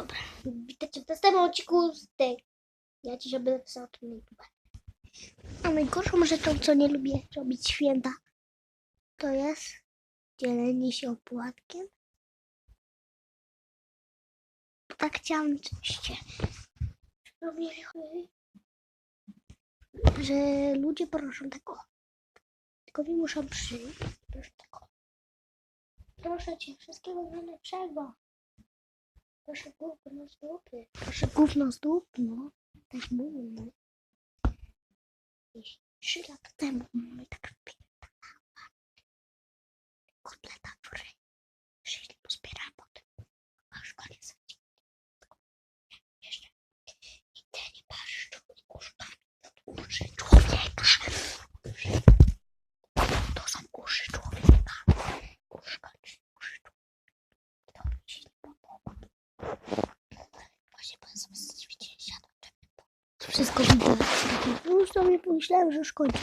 Dobra, witajcie w następnym odcinku z tej. Ja dzisiaj będę pisał to na YouTube. A najgorszą rzeczą, co nie lubię robić święta, to jest dzielenie się opłatkiem. Bo tak chciałam oczywiście. Że ludzie proszą tego. Tylko mi muszą przyjść. Proszę tego. Proszę cię, wszystkiego najlepszego. Proszę gówno z dupy. Proszę gówno z dupy, no. Tak mówię, no. Trzy lata temu mamy tak wpierdalała. Kotleta, której szli pozbierała potem. Aż koniec Właśnie pan sobie ćwiczyć siadł. Wszystko widzę. No już sobie pomyślałem, że już kończę.